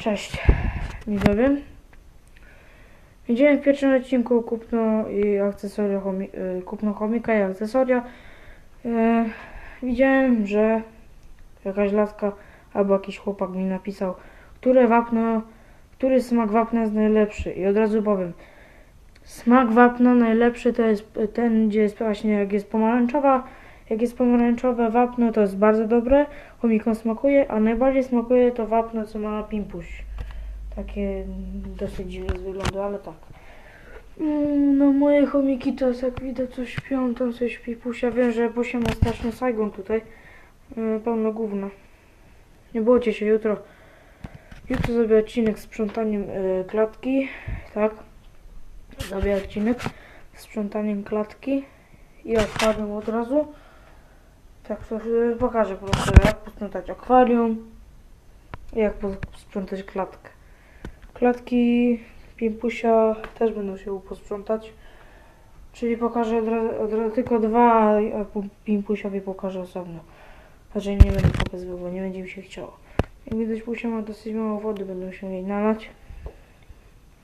Cześć, widzowie. Widziałem w pierwszym odcinku kupno i akcesoria chomi y, kupno chomika i akcesoria. E, widziałem, że jakaś laska albo jakiś chłopak mi napisał, które wapno, który smak wapna jest najlepszy. I od razu powiem, smak wapna najlepszy to jest ten, gdzie jest właśnie jak jest pomarańczowa, jak jest pomarańczowe wapno, to jest bardzo dobre, chomikom smakuje, a najbardziej smakuje to wapno, co ma pimpuś. Takie dosyć dziwne z wyglądu, ale tak. Mm, No moje chomiki to jak widać, co śpią, tam coś śpi Pusia. Wiem, że Pusia ma straszny sajgon tutaj. Yy, pełno gówna. Nie bójcie się, jutro jutro zrobię odcinek z sprzątaniem yy, klatki, tak. Zrobię odcinek z sprzątaniem klatki i odpadłem od razu. Tak, to pokażę po prostu, jak posprzątać akwarium i jak posprzątać klatkę. Klatki Pimpusia też będą się posprzątać. Czyli pokażę od razu, od razu tylko dwa, a pu- Pimpusiowi pokażę osobno. Znaczy nie będę pokazywał, bo nie będzie mi się chciało. Jak widać Pusia ma dosyć mało wody, będę się jej nalać.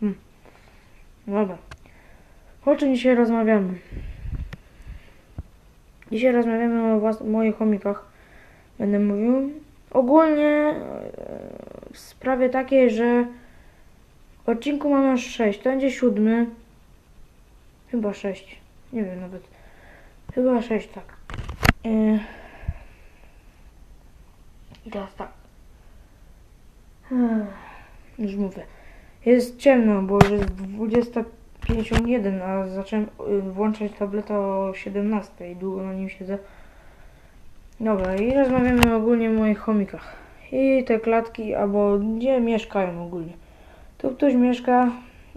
Hmm. Dobra. O czym dzisiaj rozmawiamy? Dzisiaj rozmawiamy o włas- moich chomikach. Będę mówił. Ogólnie e, w sprawie takiej, że w odcinku mamy aż 6, to będzie siódmy. Chyba 6. Nie wiem nawet. Chyba 6, tak. Yy. I teraz tak. Już mówię. Jest ciemno, bo już jest 20.51, a zacząłem y, włączać tableta o 17 i długo na nim siedzę. Dobra, i rozmawiamy ogólnie o moich chomikach. I te klatki, albo gdzie mieszkają ogólnie. Tu ktoś mieszka,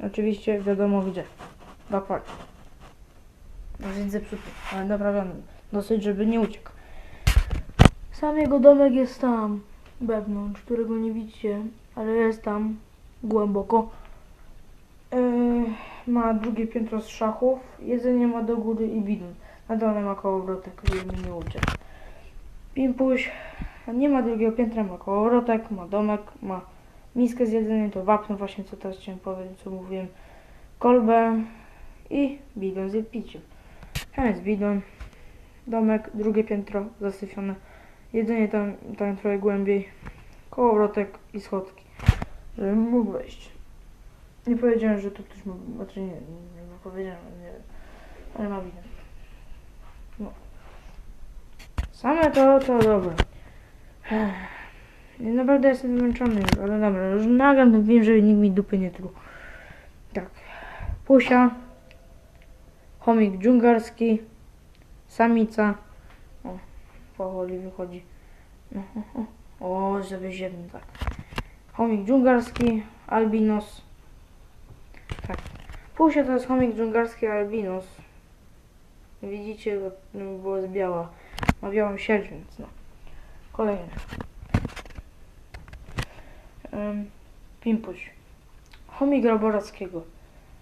oczywiście wiadomo gdzie. W akwarium. Dosyć zepsuty, ale naprawiony. Dosyć, żeby nie uciekł. Sam jego domek jest tam, wewnątrz, którego nie widzicie, ale jest tam, głęboko. Yy, ma drugie piętro z szachów, jedzenie ma do góry i bidon. Na dole ma kołowrotek, żeby mi nie uciekł. Pimpuś nie ma drugiego piętra, ma kołowrotek, ma domek, ma miskę z jedzeniem, to wapno właśnie, co teraz chciałem powiedzieć, co mówiłem, kolbę i bidon z piciem. Tam jest bidon, domek, drugie piętro zasyfione, jedzenie tam, tam trochę głębiej, kołowrotek i schodki, żebym mógł wejść. Nie powiedziałem, że tu ktoś ma, znaczy nie, nie, nie powiedziałem, nie wiem, ale ma bidon. No. Same to, to dobre. Ja naprawdę jestem zmęczony ale dobra, już nagram ten film, żeby nikt mi dupy nie truł. Tak. Pusia. Chomik dżungarski. Samica. O, powoli wychodzi. No, o, o, o żeby ziemny, tak. Chomik dżungarski, albinos. Pusia to jest chomik dżungarski albinos. Widzicie, bo no, było z biała. Ma białą sierść, więc no. Kolejny. Um, Pimpuś. Chomik Roborowskiego.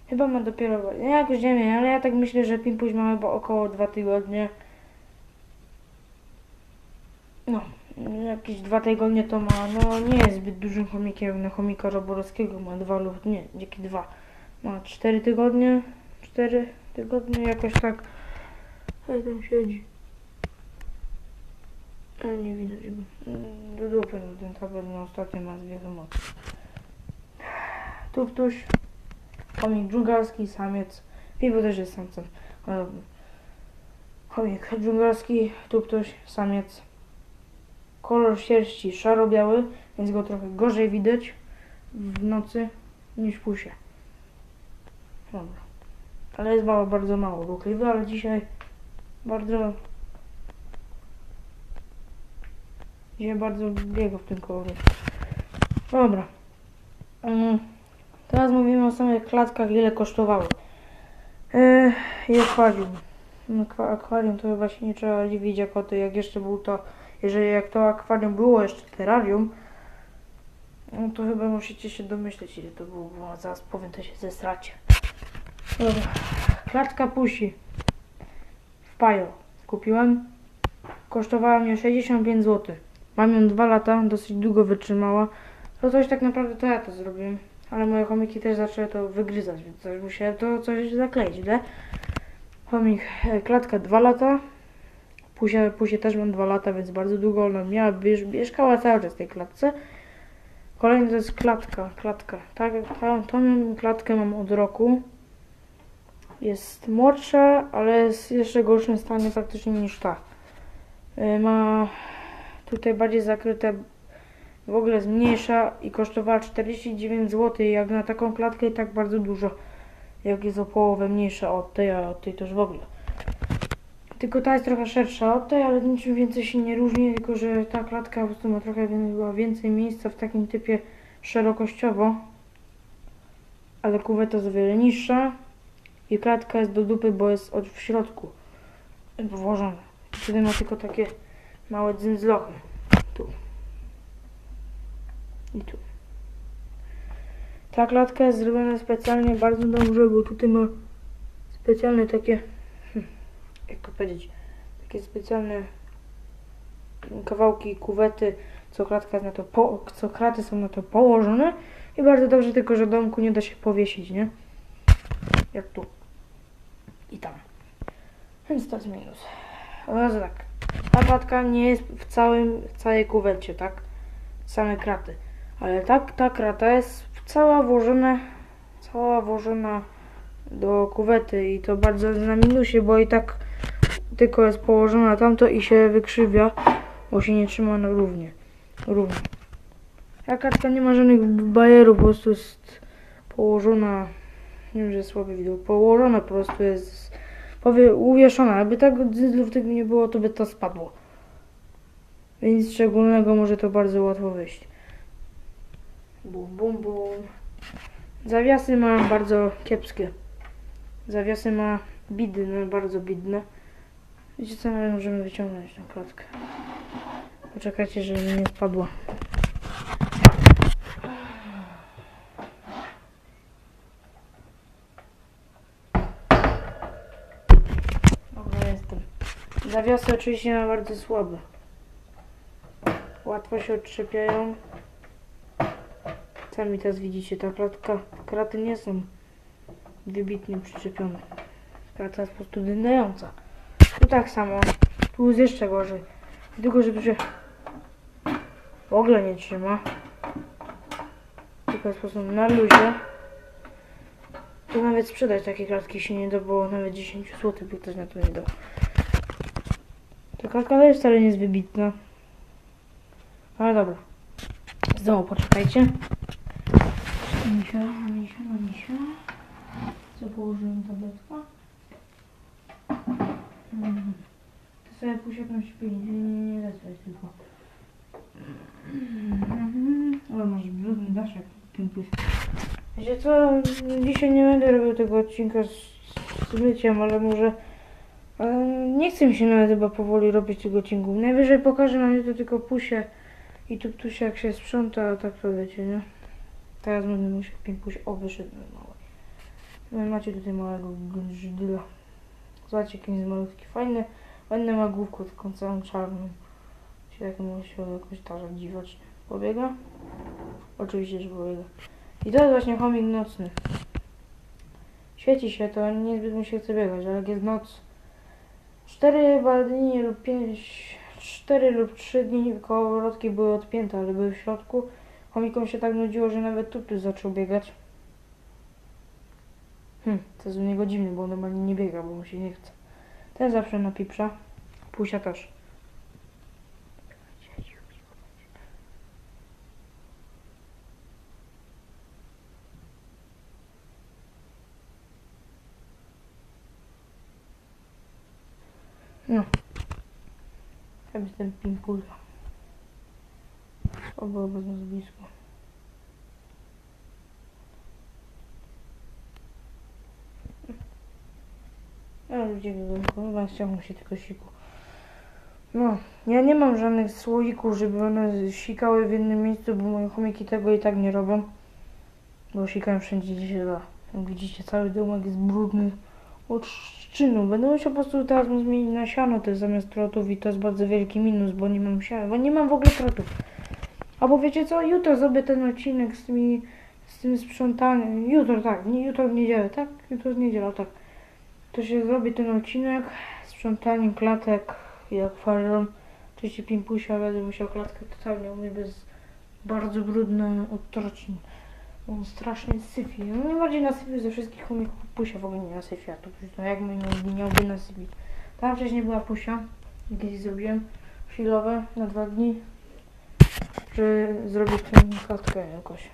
Chyba ma dopiero... Ja jakoś nie wiem, ale ja tak myślę, że Pimpuś ma chyba około dwa tygodnie. No, jakieś dwa tygodnie to ma, no nie jest zbyt dużym chomikiem na chomika Roborowskiego, ma dwa lub nie, jakie dwa. Ma cztery tygodnie, cztery tygodnie, jakoś tak. Ale tam siedzi. Ale nie widać go. Mm, Do dupy no, ten tabel na ostatnio ma dwie mocy. Tu ktoś. Chomik dżungarski, samiec. Piwo też jest samcem. Ale dobra. Chomik dżungarski, tu ktoś, samiec. Kolor sierści szaro-biały, więc go trochę gorzej widać w nocy niż pusie. Dobra. Ale jest mało, bardzo mało ruchliwy, ale dzisiaj bardzo Dzisiaj bardzo biega w tym kołowrze. Dobra. Mm. Teraz mówimy o samych klatkach, ile kosztowały. Yy, I akwarium. No, akwa- Akwarium to chyba się nie trzeba dziwić jako to, jak jeszcze był to, jeżeli jak to akwarium było jeszcze terrarium, no to chyba musicie się domyśleć ile to było, bo zaraz powiem to się zesracie. Dobra. Klatka pusi. W Pajo. Kupiłem. Kosztowała mnie 65 zł. Mam ją dwa lata, dosyć długo wytrzymała. To coś tak naprawdę to ja to zrobiłem. Ale moje chomiki też zaczęły to wygryzać, więc też musiałem to coś zakleić, nie? Chomik, e, klatka 2 lata. Pusia, Pusie też mam 2 lata, więc bardzo długo ona miała, miesz- mieszkała cały czas w tej klatce. Kolejny to jest klatka, klatka. Tak, ta, tą klatkę mam od roku. Jest młodsza, ale jest w jeszcze gorszym stanie praktycznie niż ta. Y, Ma tutaj bardziej zakryte, w ogóle jest mniejsza i kosztowała 49 zł. Jak na taką klatkę i tak bardzo dużo. Jak jest o połowę mniejsza od tej, a od tej też w ogóle. Tylko ta jest trochę szersza od tej, ale niczym więcej się nie różni, tylko że ta klatka po prostu ma trochę więcej miejsca w takim typie szerokościowo. Ale kuweta jest o wiele niższa i klatka jest do dupy, bo jest od w środku włożona. Wtedy ma tylko takie małe dzyndzlochy. Tu. I tu. Ta klatka jest zrobiona specjalnie bardzo dobrze, bo tutaj ma specjalne takie, hmm, jak to powiedzieć, takie specjalne kawałki kuwety, co klatka na to po, co kraty są na to położone i bardzo dobrze, tylko że domku nie da się powiesić, nie? Jak tu. I tam. Więc to jest minus. Od razu tak. Ta klatka nie jest w całym, w całej kuwecie, tak? Same kraty. Ale tak, ta krata jest cała włożona, cała włożona do kuwety i to bardzo na minusie, bo i tak tylko jest położona tamto i się wykrzywia, bo się nie trzyma na równie. równie. Ta kartka nie ma żadnych bajerów, po prostu jest położona, wiem, że słaby widok, położona po prostu jest, powie, uwieszona. Jakby tak dzydlów tego nie było, to by to spadło. Więc szczególnego może to bardzo łatwo wyjść. Bum, bum, bum. Zawiasy ma bardzo kiepskie. Zawiasy ma bidne, bardzo bidne. Wiecie co, nawet możemy wyciągnąć tą klatkę. Poczekajcie, żeby nie spadła. Dobra, jestem. Zawiasy oczywiście ma bardzo słabe. Łatwo się odczepiają. Sami teraz widzicie, ta klatka, kraty nie są wybitnie przyczepione. Krata jest po prostu dynająca. Tu tak samo. Tu jest jeszcze gorzej. Tylko, że tu się w ogóle nie trzyma. Tylko jest po prostu na luzie. To nawet sprzedać takie klatki się nie da, bo nawet 10 zł by ktoś na to nie dał. Ta klatka też wcale nie jest wybitna. Ale dobra. Znowu poczekajcie. Misia, misia, misia. Co położyłem tabletka? Mhm. To sobie jakąś śpi. Nie, nie, nie lecę tylko. Mhm. Ale masz brudny daszek. Pimpus. Wiecie co? Dzisiaj nie będę robił tego odcinka z, z myciem, ale może... Nie chce mi się nawet chyba powoli robić tego odcinku. Najwyżej pokażę na to tylko pusie i tu tusie jak się sprząta, a tak to wiecie, nie? Teraz będę musiał pimpuś. O, wyszedł mały. No macie tutaj małego grzydyla. Zobaczcie, jaki jest malutki. Fajny. Ładne ma główkę, taką całą czarną. Się jak musiał jakoś tarza dziwacznie. Pobiega? Oczywiście, że pobiega. I to jest właśnie chomik nocny. Świeci się, to niezbyt mu się chce biegać, ale jak jest noc. 4 chyba dni lub 5, 4 lub 3 dni kołowrotki były odpięte, ale były w środku. Chomikom się tak nudziło, że nawet tutu zaczął biegać. Hm, to jest u niego dziwne, bo on normalnie nie biega, bo mu się nie chce. Ten zawsze napieprza. Pusia też. No. Tam jest ten pimpulka. O, było. A ludzie chyba ściągną się tylko siku. No, ja nie mam żadnych słoików, żeby one sikały w jednym miejscu, bo moje chomiki tego i tak nie robią. Bo sikają wszędzie, gdzie się da. Jak widzicie, cały domek jest brudny od szczynu. Będę musiał po prostu teraz zmienić na siano też zamiast trotów i to jest bardzo wielki minus, bo nie mam siana, bo nie mam w ogóle trotów. Albo wiecie co, jutro zrobię ten odcinek z tymi, z tym sprzątaniem. Jutro, tak, nie, jutro w niedzielę, tak? Jutro w niedzielę, tak. To się zrobi ten odcinek, sprzątaniem klatek i akwarium. Oczywiście pimpusia będę musiał klatkę totalnie umyć bez bardzo brudne odtrocin. On strasznie syfi. No najbardziej nasypi ze wszystkich chomików pusia w ogóle nie nasyfi, a to no jak my nie miałby nasypić. Tam wcześniej była pusia, kiedyś zrobiłem chwilowe na dwa dni, żeby zrobić tę klatkę jakoś.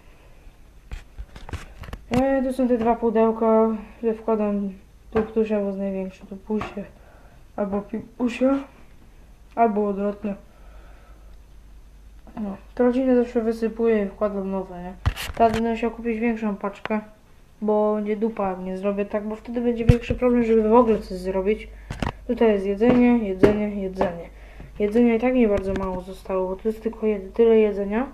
E, tu są te dwa pudełka, które wkładam tu ptusia, bo jest największy, tu pusie, albo pusia, albo odwrotnie. No, te rodziny zawsze wysypuję i wkładam nowe, nie? Teraz będę musiał kupić większą paczkę, bo będzie dupa, nie zrobię tak, bo wtedy będzie większy problem, żeby w ogóle coś zrobić. Tutaj jest jedzenie, jedzenie, jedzenie. Jedzenia i tak nie bardzo mało zostało, bo tu jest tylko jed tyle jedzenia.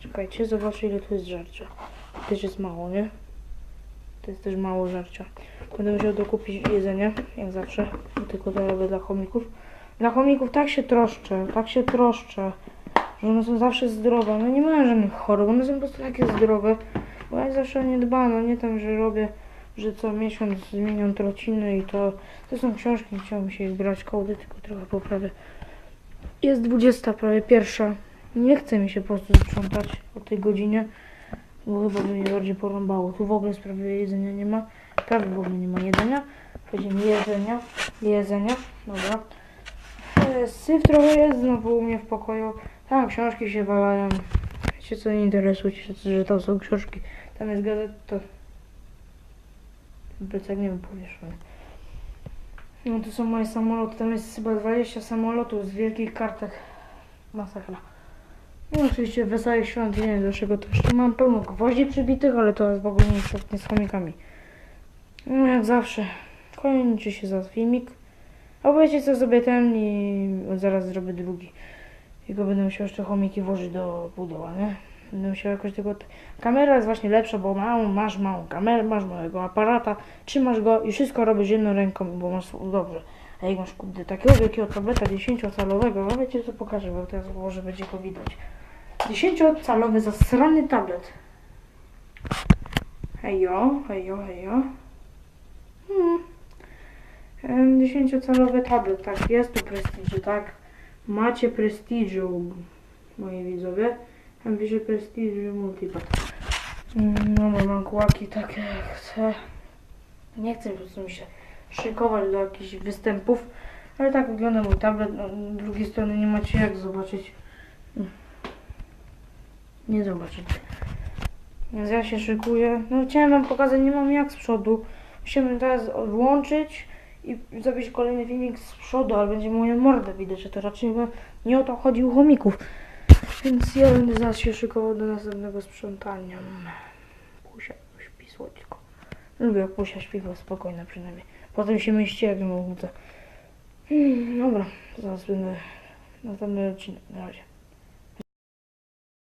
Czekajcie, zobaczę ile tu jest żarcia. Też jest mało, nie? To jest też mało żarcia. Będę musiał dokupić jedzenie, jak zawsze, tylko to robię dla chomików. Dla chomików tak się troszczę, tak się troszczę, że one są zawsze zdrowe. One nie mają żadnych chorób, one są po prostu takie zdrowe. Bo ja zawsze nie dbam, no nie tam, że robię, że co miesiąc zmieniam trociny i to... To są książki, nie chciałam się ich brać kołdy, tylko trochę poprawię. Jest 20, prawie pierwsza. Nie chce mi się po prostu sprzątać o tej godzinie, bo chyba by mnie bardziej porąbało. Tu w ogóle sprawie jedzenia nie ma. Prawie w ogóle nie ma jedzenia. Powiedziałem jedzenia, jedzenia, dobra. E, Syf trochę jest znowu u mnie w pokoju. Tam książki się walają. Wiecie co, nie interesujcie się, że to są książki. Tam jest gazeta. Ten plecak nie wiem powieszony. No to są moje samoloty. Tam jest chyba 20 samolotów z wielkich kartek. Masakra. No oczywiście wesołych świąt nie wiem dlaczego to jeszcze mam pełno gwoździ przybitych, ale to jest w ogóle nie istotnie z chomikami. No jak zawsze. Kończy się za filmik. A wiecie co zrobię ten i zaraz zrobię drugi. Tylko będę musiał jeszcze chomiki włożyć do pudeła, nie? Będę musiał jakoś tego... Kamera jest właśnie lepsza, bo małą, masz małą kamerę, masz małego aparata, trzymasz go i wszystko robisz jedną ręką, bo masz dobrze. A jak masz kurde, takiego wielkiego tableta 10-calowego, no wiecie co pokażę, bo teraz może będzie go widać. 10-calowy zasrany tablet. Hejo, hejo, hejo. Hmm. Em, 10-calowy tablet, tak, jest tu Prestige, tak. Macie Prestigium, moi widzowie. Tam pisze Prestige Multipad. Mm, No, bo mam kłaki takie chcę. Nie chcę po prostu mi się szykować do jakichś występów. Ale tak wygląda mój tablet. No, z drugiej strony nie macie jak zobaczyć. Nie zobaczycie. Więc ja się szykuję. No chciałem wam pokazać, nie mam jak z przodu. Musimy teraz włączyć i zrobić kolejny filmik z przodu, ale będzie moją mordę widać, że to raczej nie o to chodzi u chomików. Więc ja będę zaraz się szykował do następnego sprzątania. Pusia śpi słodko. Lubię jak Pusia śpi, bo spokojna przynajmniej. Potem się myśli jak ją obudzę. Hmm, dobra, zaraz będę następny odcinek. Na razie.